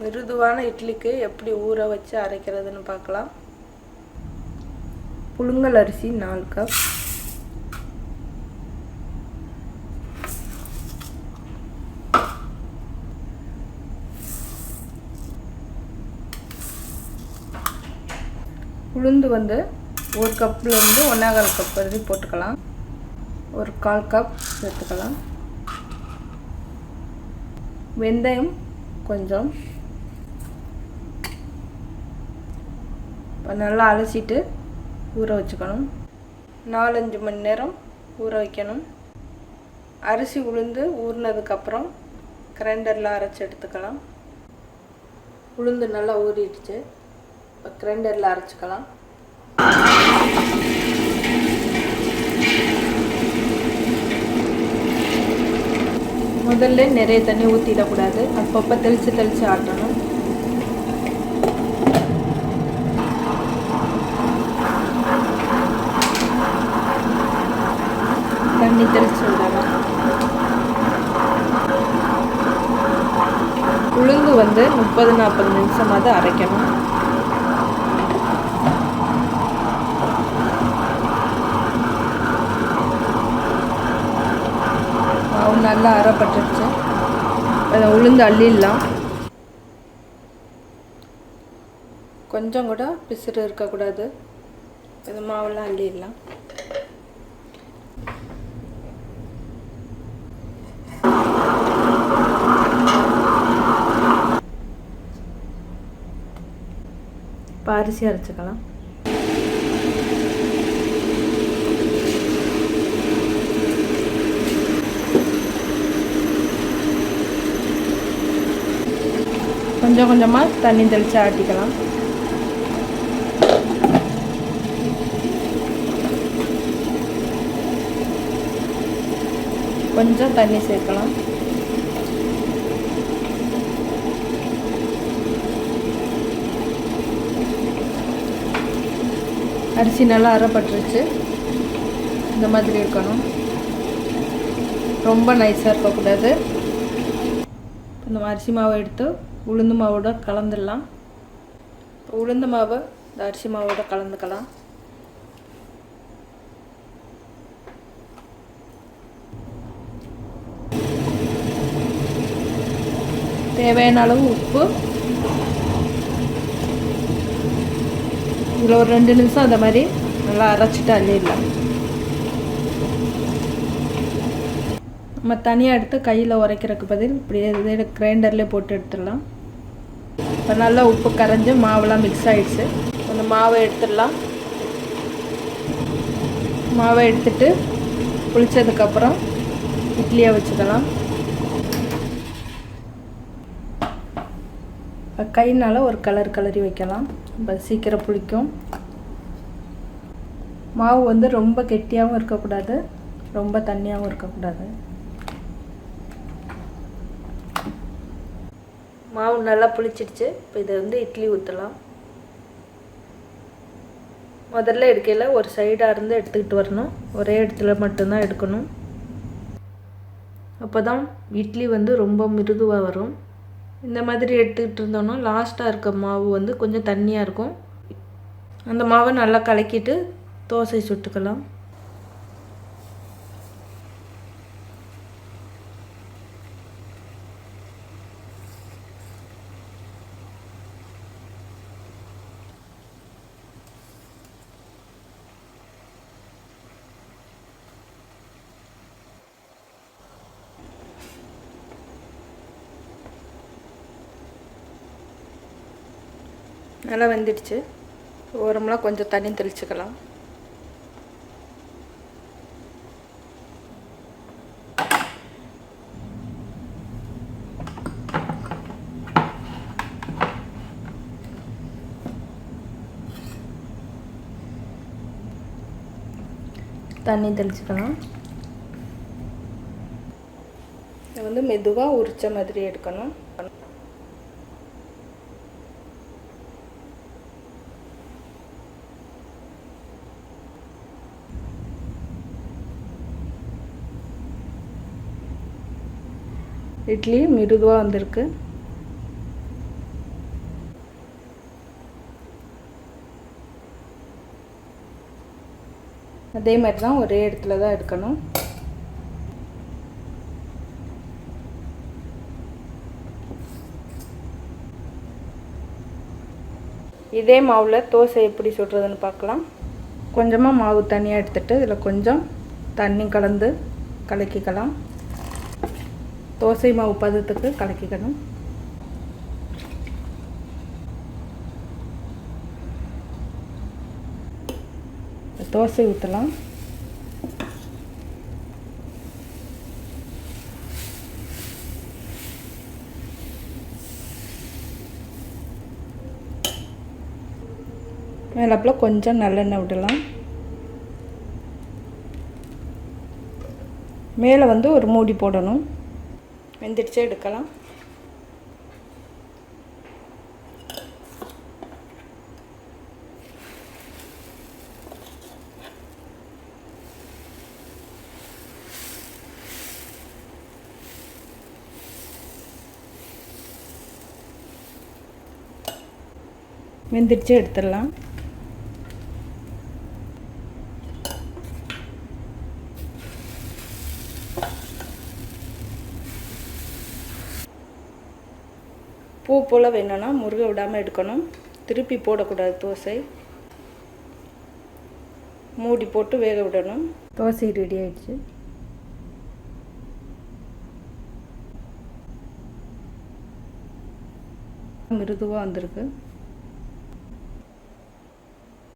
மிருதுவான இட்லிக்கு எப்படி ஊற வச்சு அரைக்கிறதுன்னு பார்க்கலாம். புழுங்கல் அரிசி நாலு கப் உளுந்து வந்து ஒரு கப்லேருந்து ஒன்றாகால் கப் வரைக்கும் போட்டுக்கலாம். ஒரு கால் கப் சேர்த்துக்கலாம். வெந்தயம் கொஞ்சம் இப்போ நல்லா அலசிட்டு ஊற வச்சுக்கணும். நாலஞ்சு மணி நேரம் ஊற வைக்கணும். அரிசி உளுந்து ஊறினதுக்கப்புறம் கிரைண்டரில் அரைச்சி எடுத்துக்கலாம். உளுந்து நல்லா ஊறிடுச்சு. இப்போ கிரைண்டரில் அரைச்சிக்கலாம். முதல்ல நிறைய தண்ணி ஊற்றிடக்கூடாது அப்பப்போ தெளித்து தெளித்து ஆட்டணும் தண்ணி தெளித்து விடலாம் உளுந்து வந்து முப்பது நாற்பது நிமிஷமாவது அரைக்கணும். மாவு நல்லா அரைப்பட்டுருச்சு. அதை உளுந்து அள்ளிடலாம். கொஞ்சம் கூட பிசுறு இருக்கக்கூடாது. இது மாவெல்லாம் அள்ளிடலாம். இப்போ அரிசி அரைச்சிக்கலாம் கொஞ்சம் கொஞ்சமாக தண்ணி தெளித்து ஆட்டிக்கலாம். கொஞ்சம் தண்ணி சேர்க்கலாம். அரிசி நல்லா அரைப்பட்டுருச்சு. இந்த மாதிரி இருக்கணும். ரொம்ப நைஸாக இருக்கக்கூடாது. இந்த அரிசி மாவை எடுத்து உளுந்து மாவோட கலந்துடலாம். உளுந்து மாவை இந்த அரிசி மாவோட கலந்துக்கலாம். தேவையான அளவு உப்பு இதில் ஒரு ரெண்டு நிமிஷம் அந்த மாதிரி நல்லா அரைச்சிட்டு அள்ளிடலாம். நம்ம தனியாக எடுத்து கையில் உரைக்கிறதுக்கு பதில் இப்படியே இதே கிரைண்டர்லேயே போட்டு எடுத்துடலாம். இப்போ நல்லா உப்பு கரைஞ்சி மாவெல்லாம் மிக்ஸ் ஆகிடுச்சு அந்த மாவை எடுத்துடலாம். மாவை எடுத்துட்டு புளிச்சதுக்கப்புறம் இட்லியை வச்சுக்கலாம். கைனால் ஒரு கலர் கலரி வைக்கலாம். ரொம்ப சீக்கிரம் புளிக்கும். மாவு வந்து ரொம்ப கெட்டியாகவும் இருக்கக்கூடாது. ரொம்ப தண்ணியாகவும் இருக்கக்கூடாது. மாவு நல்லா புளிச்சிடுச்சு. இப்போ இதை வந்து இட்லி ஊற்றலாம் முதல்ல எடுக்கையில் ஒரு சைடாக இருந்து எடுத்துக்கிட்டு வரணும். ஒரே இடத்துல மட்டும்தான் எடுக்கணும். அப்போ தான் இட்லி வந்து ரொம்ப மிருதுவாக வரும். இந்த மாதிரி எடுத்துக்கிட்டு இருந்தோன்னா லாஸ்ட்டாக இருக்க மாவு வந்து கொஞ்சம் தண்ணியாக இருக்கும். அந்த மாவை நல்லா கலக்கிட்டு தோசை சுட்டுக்கலாம். நல்லா வெந்துடுச்சு. ஓரமெல்லாம் கொஞ்சம் தண்ணி தெளிச்சுக்கலாம். தண்ணி தெளிச்சுக்கலாம். இதை வந்து மெதுவாக உரித்த மாதிரி எடுக்கணும். இட்லி மிருதுவாக வந்திருக்கு. அதே மாதிரி தான் ஒரே இடத்துல தான் எடுக்கணும். இதே மாவில் தோசை எப்படி சுடுறதுன்னு பார்க்கலாம். கொஞ்சமாக மாவு தனியாக எடுத்துகிட்டு இதில் கொஞ்சம் தண்ணி கலந்து கலக்கிக்கலாம். தோசை மாவு பதத்துக்கு கலக்கிக்கணும். தோசை ஊற்றலாம் மேலப்பில் கொஞ்சம் நல்லெண்ணெய் விடலாம். மேலே வந்து ஒரு மூடி போடணும். வெந்துடுச்சு எடுக்கலாம். வெந்துடுச்சு எடுத்துடலாம். பூ போல் வேணும்னா முருக விடாமல் எடுக்கணும். திருப்பி போடக்கூடாது தோசை. மூடி போட்டு வேக விடணும். தோசை ரெடி ஆயிடுச்சு. மிருதுவாக வந்திருக்கு.